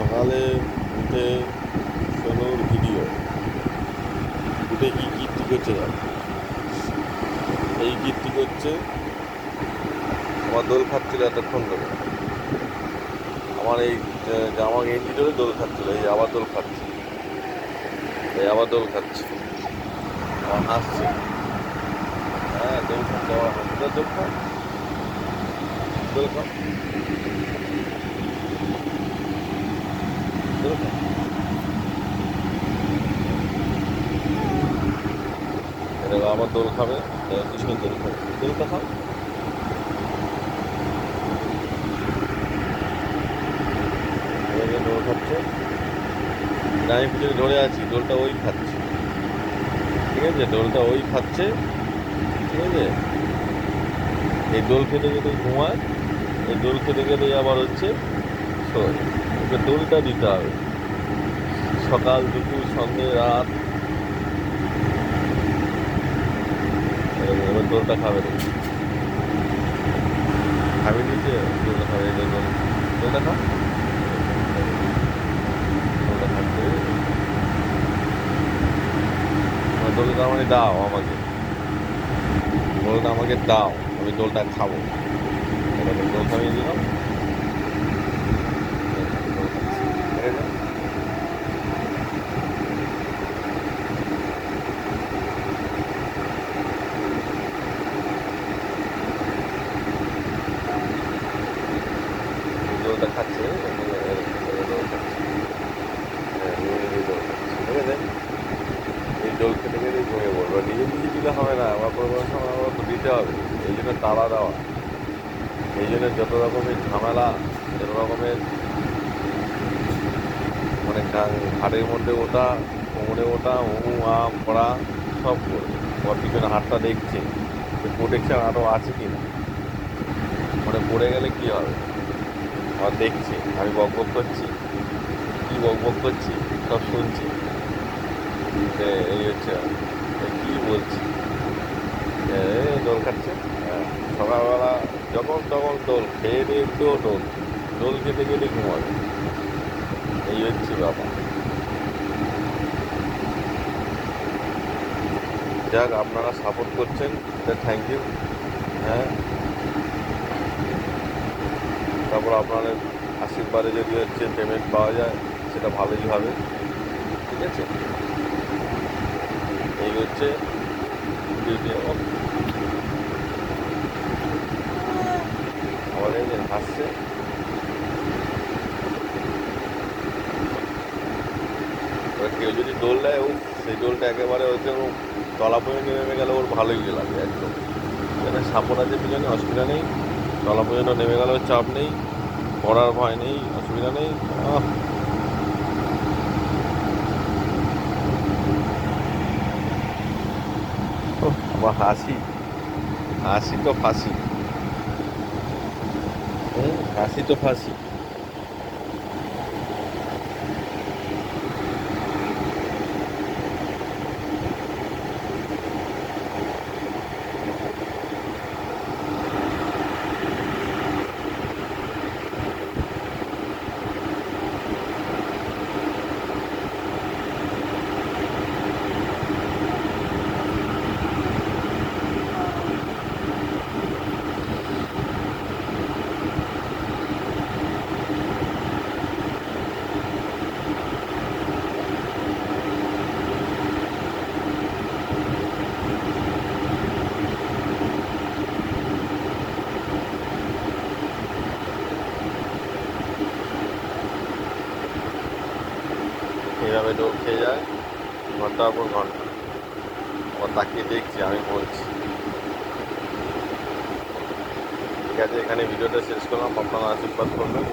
সকালে উঠে সোনুর ভিডিও। উঠে কি কীর্তি করছে এই কীর্তি করছে আমার দোল খাচ্ছিল এতক্ষণ ধরে। আমার এই জামা গেঞ্জি ধরে দোল খাচ্ছিল, এই আবার দোল খাচ্ছে এই আবার দোল খাচ্ছে আমার হাসছে। হ্যাঁ দোল খাচ্ছে আবার হাসছে। দোল খা দোল খা দোল এবার আবার দোল খাবে এবার কি সুন্দর দোল খাবে। দোলটা খাও দোল খাচ্ছে। আমি পিছনে ধরে আছি, দোলটা ওই খাচ্ছে। ঠিক আছে, দোলটা ওই খাচ্ছে। ঠিক আছে? এই দোল খেতে খেতে ঘুমায়, এই দোল খেতে খেতে আবার হচ্ছে শোয় ওকে দোলটা দিতে হবে। সকাল, দুপুর সন্ধে রাত। এবার দোলটা খাবে না খাবি নিচে? দোলটা খাবে দোল দোলটা খা। দোলটা খাচ্ছে। দোলটা আমাকে দাও আমাকে। দোলটা আমাকে দাও, আমি দোলটা খাব। এবার দোল খাইয়ে দিলাম দোল দোল খাচ্ছে হ্যাঁ, এই দোল খেতে ঘুমিয়ে দিলে হবে না আমার সময় তো দিতে হবে। এই জন্য দেওয়া। এই জন্য যত রকমের ঝামেলা যত রকমের মানে ঘাড়ের মধ্যে ওটা কোমরে ওটা উ আ পড়া সব করে। ওর পিছনে হাতটা দেখছে প্রোটেকশন আরও আছে কি না মানে পড়ে গেলে কি হবে? আর দেখছে আমি বক বক করছি। কী বক বক করছি? সব শুনছি। যে এই হচ্ছে কী বলছি? দোল খাচ্ছে? হ্যাঁ, সকালবেলা যখন তখন দোল খেয়ে দিয়ে একটুও দোল। দোল খেতে খেতে ঘুমাবে। ব্যাপার যাক, আপনারা সাপোর্ট করছেন থ্যাংক ইউ হ্যাঁ। তারপর আপনাদের আশীর্বাদে যদি হচ্ছে পেমেন্ট পাওয়া যায়, সেটা ভালোই হবে। ঠিক আছে? এই হচ্ছে যে হাসছে এবার কেউ যদি দোল দেয়, ও সেই দোলটা একেবারে ও তলা পর্যন্ত নেমে গেলে ওর ভালোই লাগবে একদম। এখানে সাপোর্ট আছে পিছনে অসুবিধা নেই। তলা পর্যন্ত নেমে গেলেও চাপ নেই, পড়ার ভয় নেই, অসুবিধা নেই। আমার হাসি। হাসি তো ফাঁসি। হাসি তো ফাঁসি। এইভাবে দৌড় খেয়ে যায় ঘণ্টার পর ঘণ্টা। ও তাকিয়ে দেখছি, আমি বলছি, ঠিক আছে, এখানে ভিডিওটা শেষ করলাম, আপনারা আশীর্বাদ করবেন।